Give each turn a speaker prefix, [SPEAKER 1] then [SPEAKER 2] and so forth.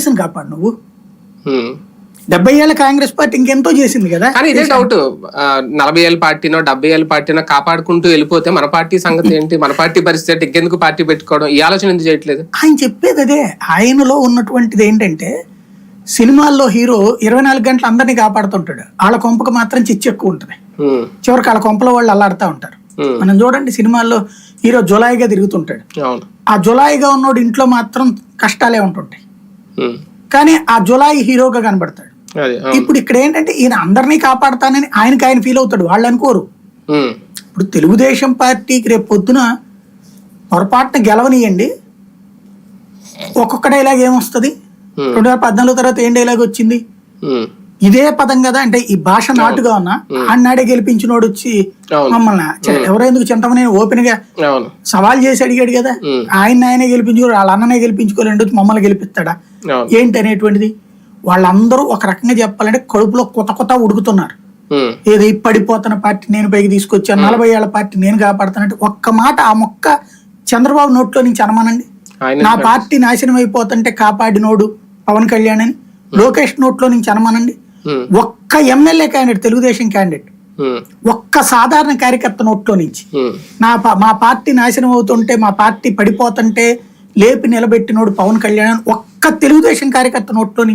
[SPEAKER 1] కాంగ్రెస్ని కాపాడు నువ్వు. డెబ్బై ఏళ్ళ కాంగ్రెస్ పార్టీ ఇంకెంతో చేసింది కదా?
[SPEAKER 2] కానీ ఇదే డౌట్ నలభై ఏళ్ళ పార్టీనో డెబ్బై ఏళ్ళ పార్టీనో కాపాడుకుంటూ వెళ్ళిపోతే మన పార్టీ సంగతి ఏంటి? మన పార్టీ పరిస్థితి? ఇంకెందుకు పార్టీ పెట్టుకోవడం? ఈ ఆలోచన ఎందుకు చేయట్లేదు?
[SPEAKER 1] ఆయన చెప్పేది అదే. ఆయనలో ఉన్నటువంటిది ఏంటంటే సినిమాల్లో హీరో ఇరవై నాలుగు గంటలు అందరినీ కాపాడుతుంటాడు. వాళ్ళ కొంపకు మాత్రం చిచ్చు ఎక్కువ ఉంటుంది. చివరికి వాళ్ళ కొంపలో వాళ్ళు అల్లాడుతూ ఉంటారు. మనం చూడండి సినిమాల్లో హీరో జులాయిగా తిరుగుతుంటాడు. ఆ జులాయిగా ఉన్నోడు ఇంట్లో మాత్రం కష్టాలే ఉంటుంటాయి. కానీ ఆ జులాయి హీరోగా కనబడతాడు. ఇప్పుడు ఇక్కడ ఏంటంటే ఈయన అందరినీ కాపాడతానని ఆయనకి ఆయన ఫీల్ అవుతాడు. వాళ్ళు అనుకోరు. ఇప్పుడు తెలుగుదేశం పార్టీకి రేపు పొద్దున పొరపాటున గెలవనియండి ఒక్కొక్క డైలాగ్ ఏమొస్తుంది. రెండు వేల పద్నాలుగు తర్వాత ఏం డైలాగ్ వచ్చింది. ఇదే పదం కదా అంటే ఈ భాష నాటుగా ఉన్నా ఆనాడే గెలిపించినోడు వచ్చి. మమ్మల్ని ఎవరెందుకు చింతమని
[SPEAKER 2] ఓపెన్గా
[SPEAKER 1] సవాల్ చేసి అడిగాడు కదా. ఆయన ఆయనే గెలిపించుకోరు వాళ్ళ అన్ననే గెలిపించుకోలేండి మమ్మల్ని గెలిపిస్తాడా? ఏంటి అనేటువంటిది వాళ్ళందరూ ఒక రకంగా చెప్పాలంటే కడుపులో కొత్త కొత్త ఉడుకుతున్నారు. ఏదో పడిపోతున్న పార్టీ నేను పైకి తీసుకొచ్చాను నలభై ఏళ్ళ పార్టీ నేను కాపాడుతానంటే ఒక్క మాట ఆ మొక్క చంద్రబాబు నోట్లో నుంచి అనమానండి నా పార్టీ నాశనం అయిపోతుంటే కాపాడినోడు పవన్ కళ్యాణ్ అని లోకేష్ నోట్లో నుంచి అనమానండి. ఒక్క ఎమ్మెల్యే క్యాండిడేట్ తెలుగుదేశం క్యాండిడేట్. ఒక్క సాధారణ కార్యకర్త నోట్లో నుంచి. నా మా పార్టీ నాశనం అవుతుంటే మా పార్టీ పడిపోతుంటే లేపి నిలబెట్టినోడు పవన్ కళ్యాణ్ అని ఒక్క తెలుగుదేశం కార్యకర్త నోట్లో